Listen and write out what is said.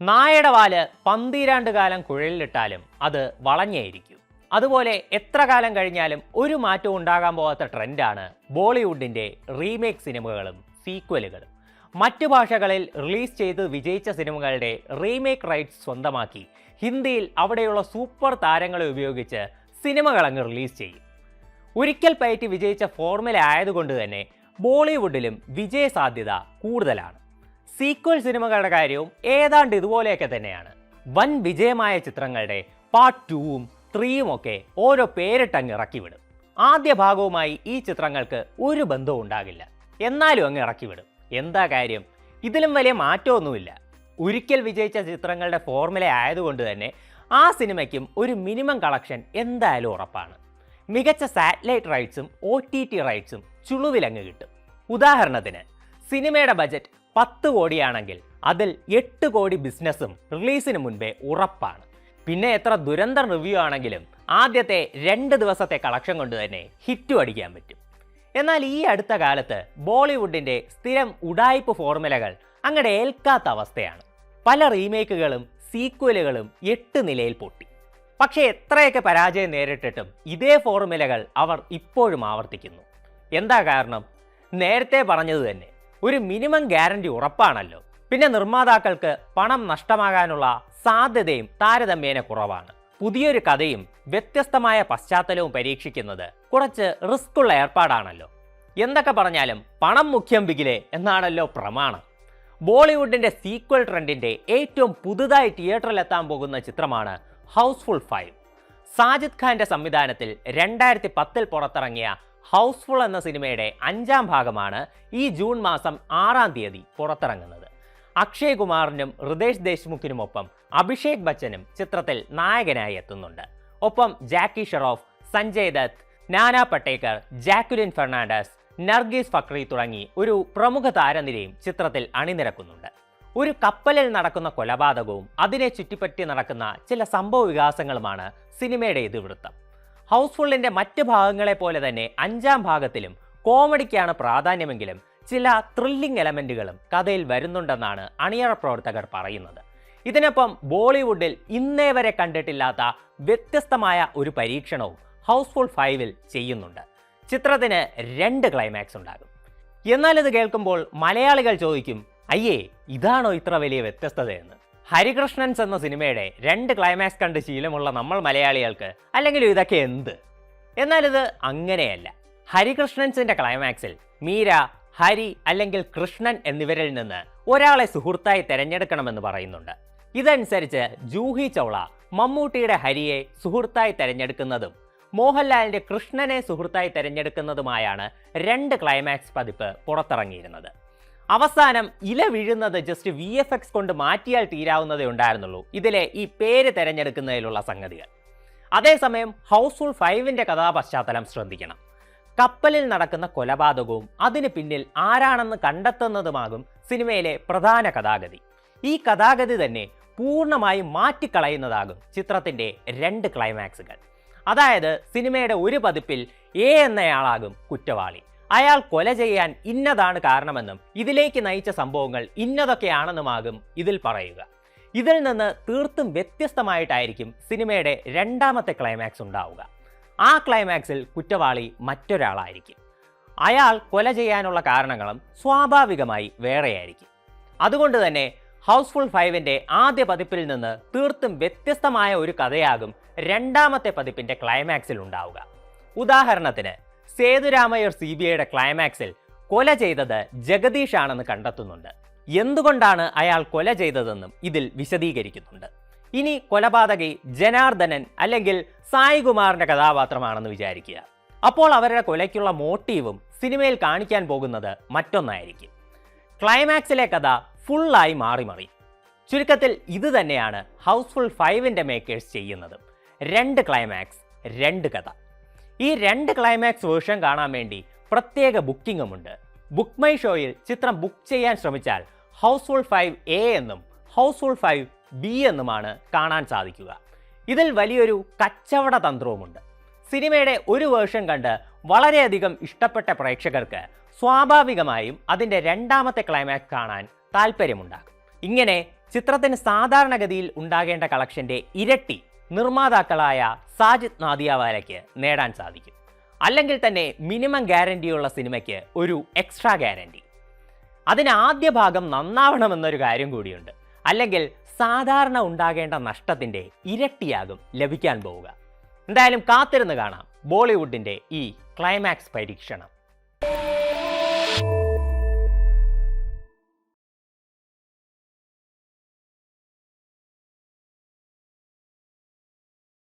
നായയുടെ വാൽ പന്തീരാണ്ട് കാലം കുഴലിലിട്ടാലും അത് വളഞ്ഞേയിരിക്കും. അതുപോലെ എത്ര കാലം കഴിഞ്ഞാലും ഒരു മാറ്റവും ഉണ്ടാകാൻ പോകാത്ത ട്രെൻഡാണ് ബോളിവുഡിന്റെ റീമേക്ക് സിനിമകളും സീക്വലുകളും. മറ്റു ഭാഷകളിൽ റിലീസ് ചെയ്ത് വിജയിച്ച സിനിമകളുടെ റീമേക്ക് റൈറ്റ്സ് സ്വന്തമാക്കി ഹിന്ദിയിൽ അവിടെയുള്ള സൂപ്പർ താരങ്ങളെ ഉപയോഗിച്ച് സിനിമകളങ്ങ് റിലീസ് ചെയ്യും. ഒരിക്കൽ പയറ്റി വിജയിച്ച ഫോർമുല ആയതുകൊണ്ട് തന്നെ ബോളിവുഡിലും വിജയ സാധ്യത കൂടുതലാണ്. സീക്വൽ സിനിമകളുടെ കാര്യവും ഏതാണ്ട് ഇതുപോലെയൊക്കെ തന്നെയാണ്. വൻ വിജയമായ ചിത്രങ്ങളുടെ പാർട്ട് ടൂവും ത്രീയും ഒക്കെ ഓരോ പേരിട്ടങ്ങ് ഇറക്കിവിടും. ആദ്യ ഭാഗവുമായി ഈ ചിത്രങ്ങൾക്ക് ഒരു ബന്ധവും ഉണ്ടാകില്ല. എന്നാലും അങ്ങ് ഇറക്കിവിടും. എന്താ കാര്യം? ഇതിലും വലിയ മാറ്റമൊന്നുമില്ല. ഒരിക്കൽ വിജയിച്ച ചിത്രങ്ങളുടെ ഫോർമുല ആയതുകൊണ്ട് തന്നെ ആ സിനിമയ്ക്കും ഒരു മിനിമം കളക്ഷൻ എന്തായാലും ഉറപ്പാണ്. മികച്ച സാറ്റലൈറ്റ് റൈറ്റ്സും ഒ ടി ടി റൈറ്റ്സും ചുളുവിലങ്ങ് കിട്ടും. ഉദാഹരണത്തിന് സിനിമയുടെ ബജറ്റ് പത്ത് കോടിയാണെങ്കിൽ അതിൽ എട്ട് കോടി ബിസിനസ്സും റിലീസിന് മുൻപേ ഉറപ്പാണ്. പിന്നെ എത്ര ദുരന്ത റിവ്യൂ ആണെങ്കിലും ആദ്യത്തെ രണ്ട് ദിവസത്തെ കളക്ഷൻ കൊണ്ട് തന്നെ ഹിറ്റും അടിക്കാൻ പറ്റും. എന്നാൽ ഈ അടുത്ത കാലത്ത് ബോളിവുഡിന്റെ സ്ഥിരം ഉടായ്പ് ഫോർമുലകൾ അങ്ങടെ ഏൽക്കാത്ത അവസ്ഥയാണ്. പല റീമേക്കുകളും സീക്വലുകളും എട്ട് നിലയിൽ പൊട്ടി. പക്ഷേ എത്രയൊക്കെ പരാജയം നേരിട്ടിട്ടും ഇതേ ഫോർമുലകൾ അവർ ഇപ്പോഴും ആവർത്തിക്കുന്നു. എന്താ കാരണം? നേരത്തെ പറഞ്ഞത് തന്നെ ഒരു മിനിമം ഗ്യാരണ്ടി ഉറപ്പാണല്ലോ. പിന്നെ നിർമ്മാതാക്കൾക്ക് പണം നഷ്ടമാകാനുള്ള സാധ്യതയും താരതമ്യേന കുറവാണ്. പുതിയൊരു കഥയും വ്യത്യസ്തമായ പശ്ചാത്തലവും പരീക്ഷിക്കുന്നത് കുറച്ച് റിസ്ക് ഉള്ള ഏർപ്പാടാണല്ലോ. എന്തൊക്കെ പറഞ്ഞാലും പണം മുഖ്യം ബിഗിലെ എന്നാണല്ലോ പ്രമാണം. ബോളിവുഡിന്റെ സീക്വൽ ട്രെൻഡിന്റെ ഏറ്റവും പുതുതായി തിയേറ്ററിൽ എത്താൻ പോകുന്ന ചിത്രമാണ് ഹൗസ്ഫുൾ ഫൈവ്. സാജിദ് ഖാന്റെ സംവിധാനത്തിൽ രണ്ടായിരത്തി പത്തിൽ പുറത്തിറങ്ങിയ ഹൗസ്ഫുൾ എന്ന സിനിമയുടെ അഞ്ചാം ഭാഗമാണ് ഈ ജൂൺ മാസം ആറാം തീയതി പുറത്തിറങ്ങുന്നത്. അക്ഷയ് കുമാറിനും ഹൃദേശ് ദേശ്മുഖിനുമൊപ്പം അഭിഷേക് ബച്ചനും ചിത്രത്തിൽ നായകനായി എത്തുന്നുണ്ട്. ഒപ്പം ജാക്കി ഷെറോഫ് സഞ്ജയ് ദത്ത് നാനാ പട്ടേക്കർ ജാക്കുലിൻ ഫെർണാണ്ടസ് നർഗീസ് ഫക്രി തുടങ്ങി ഒരു പ്രമുഖ താരനിരയും ചിത്രത്തിൽ അണിനിരക്കുന്നുണ്ട്. ഒരു കപ്പലിൽ നടക്കുന്ന കൊലപാതകവും അതിനെ ചുറ്റിപ്പറ്റി നടക്കുന്ന ചില സംഭവ വികാസങ്ങളുമാണ് സിനിമയുടെ ഇതിവൃത്തം. ഹൗസ്ഫുള്ളിന്റെ മറ്റ് ഭാഗങ്ങളെ പോലെ തന്നെ അഞ്ചാം ഭാഗത്തിലും കോമഡിക്കാണ് പ്രാധാന്യമെങ്കിലും ചില ത്രില്ലിംഗ് എലമെന്റുകളും കഥയിൽ വരുന്നുണ്ടെന്നാണ് അണിയറ പ്രവർത്തകർ പറയുന്നത്. ഇതിനൊപ്പം ബോളിവുഡിൽ ഇന്നേ വരെ കണ്ടിട്ടില്ലാത്ത വ്യത്യസ്തമായ ഒരു പരീക്ഷണവും ഹൗസ്ഫുൾ ഫൈവിൽ ചെയ്യുന്നുണ്ട്. ചിത്രത്തിന് രണ്ട് ക്ലൈമാക്സ് ഉണ്ടാകും. എന്നാൽ ഇത് കേൾക്കുമ്പോൾ മലയാളികൾ ചോദിക്കും അയ്യേ ഇതാണോ ഇത്ര വലിയ വ്യത്യസ്തതയെന്ന്? ഹരികൃഷ്ണൻസ് എന്ന സിനിമയുടെ രണ്ട് ക്ലൈമാക്സ് കണ്ട് ശീലമുള്ള നമ്മൾ മലയാളികൾക്ക് അല്ലെങ്കിൽ ഇതൊക്കെ എന്ത്? എന്നാൽ ഇത് അങ്ങനെയല്ല. ഹരികൃഷ്ണൻസിന്റെ ക്ലൈമാക്സിൽ മീര ഹരി അല്ലെങ്കിൽ കൃഷ്ണൻ എന്നിവരിൽ നിന്ന് ഒരാളെ സുഹൃത്തായി തിരഞ്ഞെടുക്കണമെന്ന് പറയുന്നുണ്ട്. ഇതനുസരിച്ച് ജൂഹി ചൗള മമ്മൂട്ടിയുടെ ഹരിയെ സുഹൃത്തായി തിരഞ്ഞെടുക്കുന്നതും മോഹൻലാലിന്റെ കൃഷ്ണനെ സുഹൃത്തായി തിരഞ്ഞെടുക്കുന്നതുമായാണ് രണ്ട് ക്ലൈമാക്സ് പതിപ്പ് പുറത്തിറങ്ങിയിരുന്നത്. അവസാനം ഇല വീഴുന്നത് ജസ്റ്റ് വി എഫ് എക്സ് കൊണ്ട് മാറ്റിയാൽ തീരാവുന്നതേ ഉണ്ടായിരുന്നുള്ളൂ. ഇതിലെ ഈ പേര് തിരഞ്ഞെടുക്കുന്നതിലുള്ള സംഗതികൾ. അതേസമയം ഹൗസ്ഫുൾ ഫൈവിന്റെ കഥാപശ്ചാത്തലം ശ്രദ്ധിക്കണം. കപ്പലിൽ നടക്കുന്ന കൊലപാതകവും അതിന് പിന്നിൽ ആരാണെന്ന് കണ്ടെത്തുന്നതുമാകും സിനിമയിലെ പ്രധാന കഥാഗതി. ഈ കഥാഗതി തന്നെ പൂർണമായും മാറ്റിക്കളയുന്നതാകും ചിത്രത്തിന്റെ രണ്ട് ക്ലൈമാക്സുകൾ അതായത് സിനിമയുടെ ഒരു പതിപ്പിൽ എ എന്നയാളാകും കുറ്റവാളി. അയാൾ കൊല ചെയ്യാൻ ഇന്നതാണ് കാരണമെന്നും ഇതിലേക്ക് നയിച്ച സംഭവങ്ങൾ ഇന്നതൊക്കെയാണെന്നുമാകും ഇതിൽ പറയുക. ഇതിൽ നിന്ന് തീർത്തും വ്യത്യസ്തമായിട്ടായിരിക്കും സിനിമയുടെ രണ്ടാമത്തെ ക്ലൈമാക്സ് ഉണ്ടാവുക. ആ ക്ലൈമാക്സിൽ കുറ്റവാളി മറ്റൊരാളായിരിക്കും. അയാൾ കൊല ചെയ്യാനുള്ള കാരണങ്ങളും സ്വാഭാവികമായി വേറെയായിരിക്കും. അതുകൊണ്ട് തന്നെ ഹൗസ്ഫുൾ ഫൈവിന്റെ ആദ്യ പതിപ്പിൽ നിന്ന് തീർത്തും വ്യത്യസ്തമായ ഒരു കഥയാകും രണ്ടാമത്തെ പതിപ്പിന്റെ ക്ലൈമാക്സിൽ ഉണ്ടാവുക. ഉദാഹരണത്തിന് സേതുരാമയ്യർ സി ബി ഐയുടെ ക്ലൈമാക്സിൽ കൊല ചെയ്തത് ജഗദീഷ് ആണെന്ന് കണ്ടെത്തുന്നുണ്ട്. എന്തുകൊണ്ടാണ് അയാൾ കൊല ചെയ്തതെന്നും ഇതിൽ വിശദീകരിക്കുന്നുണ്ട്. ഇനി കൊലപാതകി ജനാർദ്ദനൻ അല്ലെങ്കിൽ സായികുമാറിന്റെ കഥാപാത്രമാണെന്ന് വിചാരിക്കുക. അപ്പോൾ അവരുടെ കൊലയ്ക്കുള്ള മോട്ടീവും സിനിമയിൽ കാണിക്കാൻ പോകുന്നത് മറ്റൊന്നായിരിക്കും. ക്ലൈമാക്സിലെ കഥ ഫുള്ളായി മാറി മറി ചുരുക്കത്തിൽ ഇത് തന്നെയാണ് ഹൗസ്ഫുൾ ഫൈവിന്റെ മേക്കേഴ്സ് ചെയ്യുന്നത്. രണ്ട് ക്ലൈമാക്സ് രണ്ട് കഥ. ഈ രണ്ട് ക്ലൈമാക്സ് വേർഷൻ കാണാൻ വേണ്ടി പ്രത്യേക ബുക്കിംഗുമുണ്ട് ബുക്ക് മൈ ഷോയിൽ ചിത്രം ബുക്ക് ചെയ്യാൻ ശ്രമിച്ചാൽ ഹൗസ് ഹൗസ്ഫുൾ ഫൈവ് എ എന്നും ഹൗസ് ഹൗസ്ഫുൾ ഫൈവ് ബി എന്നുമാണ് കാണാൻ സാധിക്കുക. ഇതിൽ വലിയൊരു കച്ചവട തന്ത്രവുമുണ്ട്. സിനിമയുടെ ഒരു വേർഷൻ കണ്ട് വളരെയധികം ഇഷ്ടപ്പെട്ട പ്രേക്ഷകർക്ക് സ്വാഭാവികമായും അതിന്റെ രണ്ടാമത്തെ ക്ലൈമാക്സ് കാണാൻ താല്പര്യമുണ്ടാകും ഇങ്ങനെ ചിത്രത്തിന് സാധാരണഗതിയിൽ ഉണ്ടാകേണ്ട കളക്ഷന്റെ ഇരട്ടി നിർമ്മാതാക്കളായ സാജിദ് നാദിയാവാലയ്ക്ക് നേടാൻ സാധിക്കും. അല്ലെങ്കിൽ തന്നെ മിനിമം ഗ്യാരണ്ടിയുള്ള സിനിമയ്ക്ക് ഒരു എക്സ്ട്രാ ഗ്യാരണ്ടി. അതിന് ആദ്യ ഭാഗം നന്നാവണമെന്നൊരു കാര്യം കൂടിയുണ്ട്. അല്ലെങ്കിൽ സാധാരണ ഉണ്ടാകേണ്ട നഷ്ടത്തിന്റെ ഇരട്ടിയാകും ലഭിക്കാൻ പോവുക. എന്തായാലും കാത്തിരുന്ന് കാണാം ബോളിവുഡിന്റെ ഈ ക്ലൈമാക്സ് പരീക്ഷണം.